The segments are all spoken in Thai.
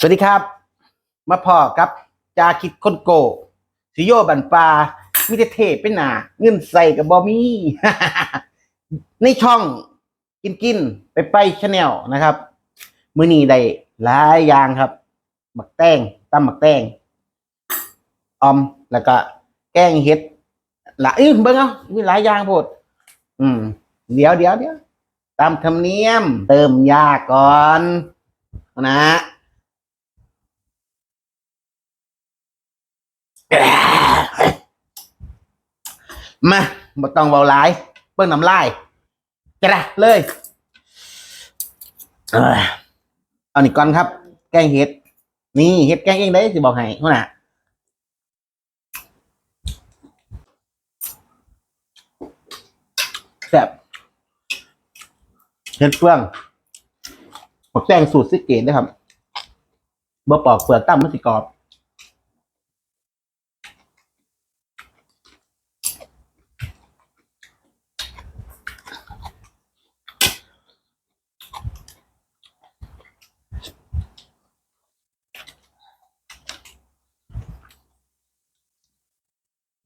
สวัสดีครับ มาพอกับจาคิดคนโกสิโยบันปลามิเตเทเป็นหนาเงินใส่กับบอมี่ในช่องกินกินไปไปชาแนลนะครับ มือนีได้หลายอย่างครับหมักแตงตำหมักแตงออมแล้วก็ แกงเห็ดหลายอื้อเบิ่งเอามีหลายอย่างโพดอืม เดี๋ยวเดี๋ยวเดี๋ยวตามธรรมเนียม เติมยาก่อนนะ มาบ่ต้องเบาหลาย เปิ้งน้ำลายจะละเลยเอ้ยเอานี่ก่อนครับ แกงเห็ด นี่เห็ดแกงเองได้สิบอกให้หัวหน้าแซ่บเห็ดเฟืองบักแตงสูตรซิเกตนะครับบ่ปอกเปลือกตั้มมันสิกรอบ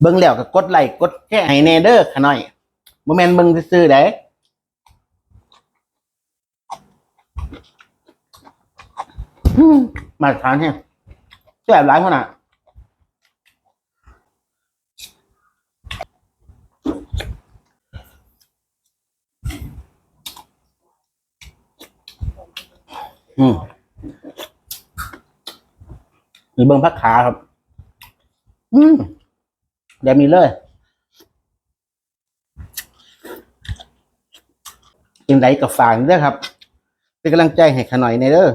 เบิ่งแล้วก็กดไลค์กดแชร์ให้แน่เด้อขะหน่อยบ่แม่นเบิ่งซื่อๆเด้อืมาตรฐานแฮะแซ่บหลายขนาดอืมมีเบิ่งพักขาครับ อืม เดี๋ยวมีเลยยังไงกับฝากเด้อครับ เป็นกำลังใจให้ขน่อยในเด้อ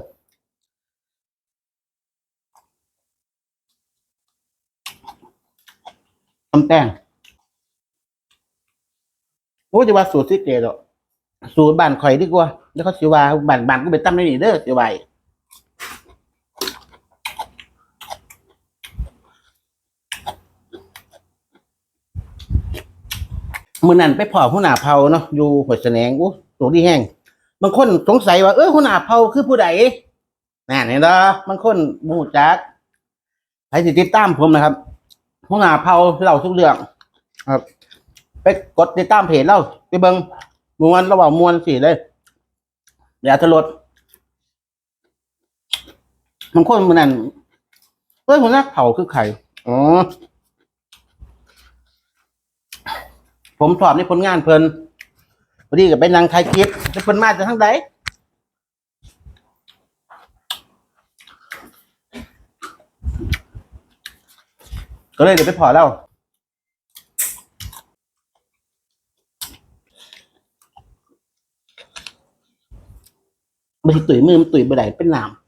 ทำแต้งโอ้จะว่าสูตรที่เกดหรอกสูตรบ้านข่อยดีกว่า แล้วเขาสิว่าบ้านบ้านก็ไปตั้มในนี่เด้อสิไว้ มื่อนั้นไปพอหัวหน้าเผาเนาะอยู่หัวแสนงอู้ตัวที่แห้งบางคนสงสัยว่าเออหัวหน้าเผาคือผู้ใดนั่นเห็นเนะบางคนบรูจักใครสิติดตามผมนะครับหัวหน้าเผาเล่าทุกเรื่องครับ ไปกดติดตามเพจเล่าไปเบิงมวนระหว่างมวนสิเลยอย่าทะลดบางคนมื่อนั้นเออหัวหน้าเผาคือใครอ๋อ ผมสอบในผลงานเพิ่นพอดีกับเป็นนางไทยคลิปจะเพิ่นมาจากทางใดก็เลยเดี๋ยวไปพอแล้วมันตุ๋ยมือมันตุ๋ยบ่ได้เป็นน้ำ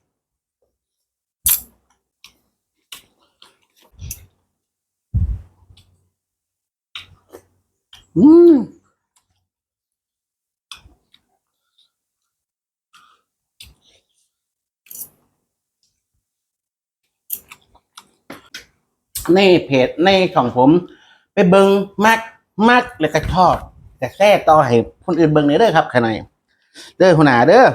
อืมในเพจในของผม ไปเบิงมากมากแล้วก็ชอบแต่แท้ต่อให้คนอื่นเบิงเนี่ยเด้อครับขนาดเด้อหัวหน้าเด้อ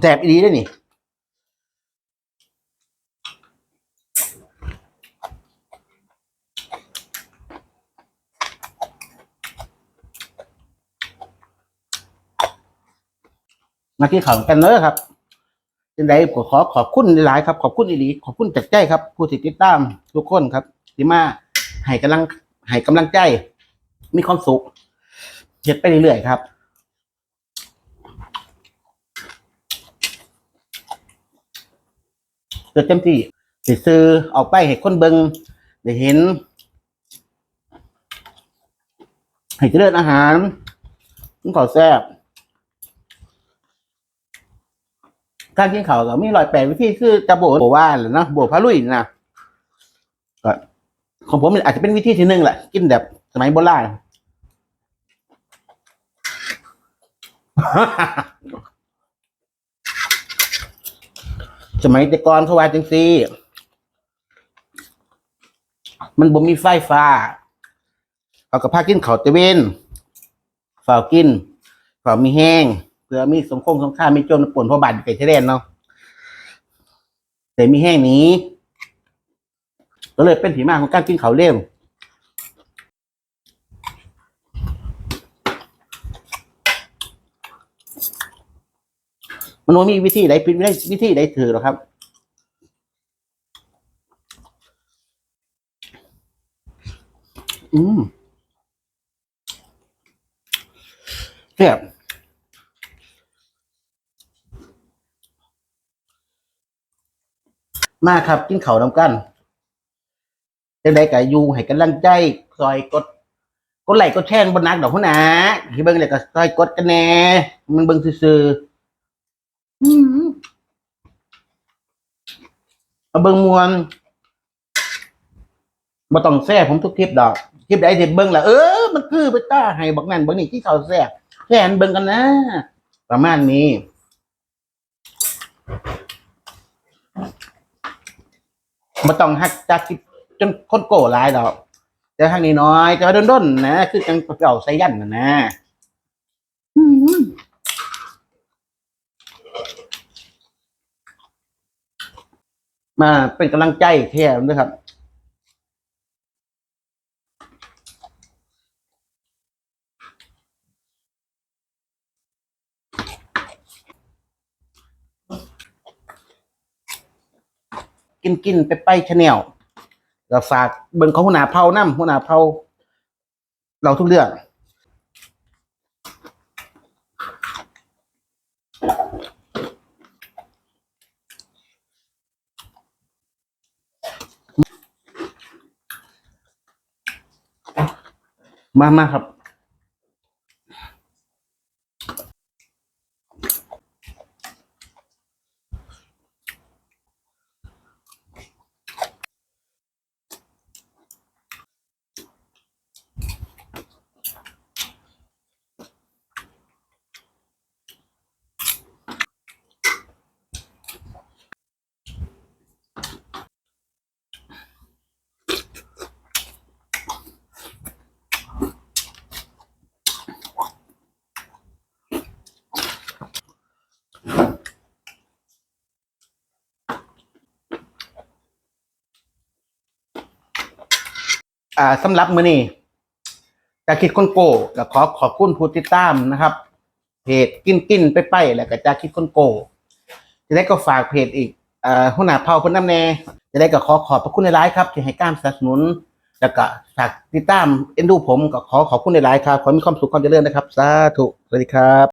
แสบอีดีด้วยนี่มาที่ข่าวกันเลยครับยังไงผมขอขอบคุณหลายครับ ขอบคุณอีหลีขอบคุณจากใจครับ ผู้ที่ติดตามทุกคนครับที่มาให้กำลังให้กำลังใจ มีความสุขเฮ็ดไปเรื่อยๆครับ เกิดเต็มที่สิซื้อออกไปให้คนเบิงได้เห็น ให้เจริญอาหารมันขอแซ่บการกินข้าวก็มีรอยแปลวิธีคือจะโบโบว่าแหละเนะโบพะลุยนะก็ของผมอาจจะเป็นวิธีที่หนึ่งแหละ กินแบบสมัยโบราณ สมัยแต่ก่อนเขาว่าจังซี่ มันบ่มีไฟฟ้า เอากับผ้ากินเขาตะเวนฝ่ากินฝ่ามีแห้ง เพื่อมีสงคมสงครามมีโจรป่วนพอบาดไก่เทเดนเนาะแต่มีแห้งนี้ ก็เลยเป็นที่มาของการกินเขาเร็ว มันไม่มีวิธีใดผิดวิธีใดถือหรอกครับ อืมแซ่บมาครับกินเข้าวนำกันจังไดก็อยู่ให้กำลังใจซอยกดกดไลค์กดแชร์บนนักดอกพุ่นนะที่เบิ่งเลยก็ซอยกดกันแน่มันเบิ่งซื่อๆ อืมเอาเบิ่งมวนบ่ต้องแซ่ผมทุกคลิปดอกคลิปใดที่เบิ่งละเออมันคือไปต้าให้บักนั่นบักนี่ที่เขาแซ่แค่นเบิ่งกันนะ ประมาณนี้บ่ต้องฮักจากคลิปจนคนโก้หลายดอกแต่ทางนี้น้อยแต่ว่าด้นๆนะ คือจังเก่าใส่ยันนะนะอืม มาเป็นกำลังใจแท้ด้วยครับกินกินไปไปชาแนลเราฝากเบิ่งของหัวหน้าเผาน้ำหัวหน้าเผาเราทุกเรื่อง มามาครับ อ่าสำหรับมื้อนี้จะคิดคนโก้ก็ขอขอบคุณผู้ติดตามนะครับ เพจกินกินไปไปแล้วก็จะคิดคนโก้จะได้ก็ฝากเพจอีกอ่าหัวหน้าเผาพนน้ำแน่จะได้ก็ขอขอบพระคุณในไลฟ์ครับที่ให้การสนับสนุน แล้วก็ฝากติดตามเอ็นดูผมก็ขอขอบคุณในไลฟ์ครับขอมีความสุขความเจริญนะครับ สาธุสวัสดีครับ